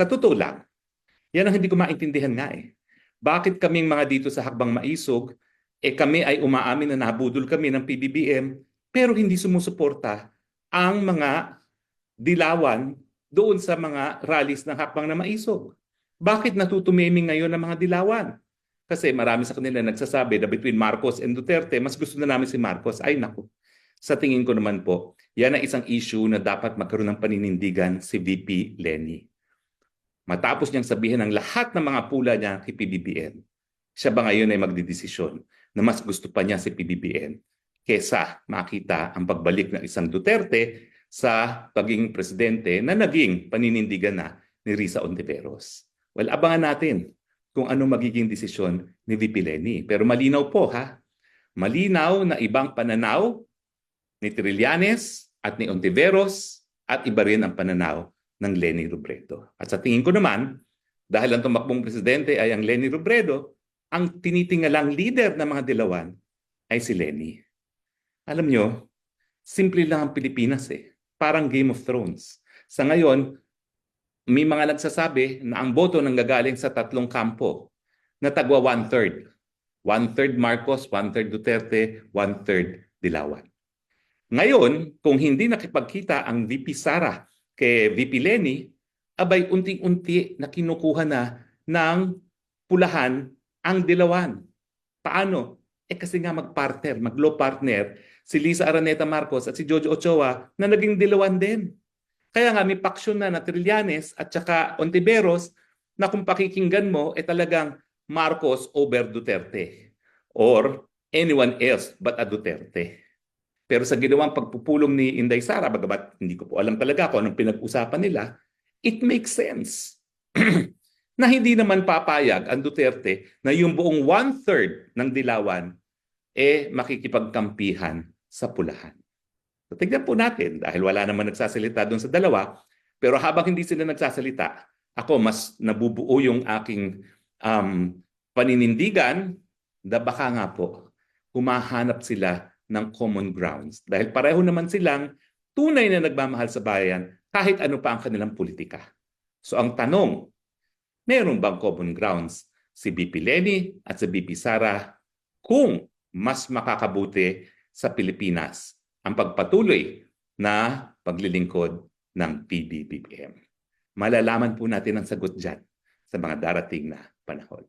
Sa totoo lang, yan ang hindi ko maintindihan nga eh. Bakit kaming mga dito sa Hakbang Maisog, eh kami ay umaamin na nabudol kami ng PBBM, pero hindi sumusuporta ang mga dilawan doon sa mga rallies ng Hakbang na Maisog. Bakit natutumiming ngayon ang mga dilawan? Kasi marami sa kanila nagsasabi na between Marcos and Duterte, mas gusto na namin si Marcos. Ay naku, sa tingin ko naman po, yan ang isang issue na dapat magkaroon ng paninindigan si VP Lenny. Matapos niyang sabihin ang lahat ng mga pula niya kay PBBM, siya ba ngayon ay magdidesisyon na mas gusto pa niya si PBBM kesa makita ang pagbalik ng isang Duterte sa pagiging presidente na naging paninindigan na ni Risa Ontiveros. Well, abangan natin kung ano magiging desisyon ni VP Lenny. Pero malinaw po ha, malinaw na ibang pananaw ni Trillanes at ni Ontiveros at iba rin ang pananaw ng Lenny Robredo. At sa tingin ko naman, dahil ang tumakbong presidente ay ang Lenny Robredo, ang tinitingalang leader ng mga dilawan ay si Lenny. Alam nyo, simple lang ang Pilipinas eh. Parang Game of Thrones. Sa ngayon, may mga nagsasabi na ang boto nang gagaling sa tatlong kampo na tagwa one-third. One-third Marcos, one-third Duterte, one-third Dilawan. Ngayon, kung hindi nakipagkita ang VP Sara kay VP Lenny, abay unting-unti na kinukuha na ng pulahan ang Dilawan. Paano? Eh kasi nga mag-partner, mag-law partner, si Lisa Araneta Marcos at si Jojo Ochoa na naging Dilawan din. Kaya nga may paksyon na na Trillanes at saka Ontiveros na kung pakikinggan mo, eh talagang Marcos over Duterte or anyone else but a Duterte. Pero sa ginawang pagpupulong ni Inday Sara, bagamat hindi ko po alam talaga kung anong pinag-usapan nila, it makes sense na hindi naman papayag ang Duterte na yung buong one-third ng dilawan eh makikipagkampihan sa pulahan. So, tignan po natin dahil wala naman nagsasalita doon sa dalawa. Pero habang hindi sila nagsasalita, ako mas nabubuo yung aking um, paninindigan na baka nga po humahanap sila ng common grounds. Dahil pareho naman silang tunay na nagmamahal sa bayan kahit ano pa ang kanilang politika. So ang tanong, meron bang common grounds si BP Lenny at si BP Sara kung mas makakabuti sa Pilipinas ang pagpatuloy na paglilingkod ng PBBM. Malalaman po natin ang sagot dyan sa mga darating na panahon.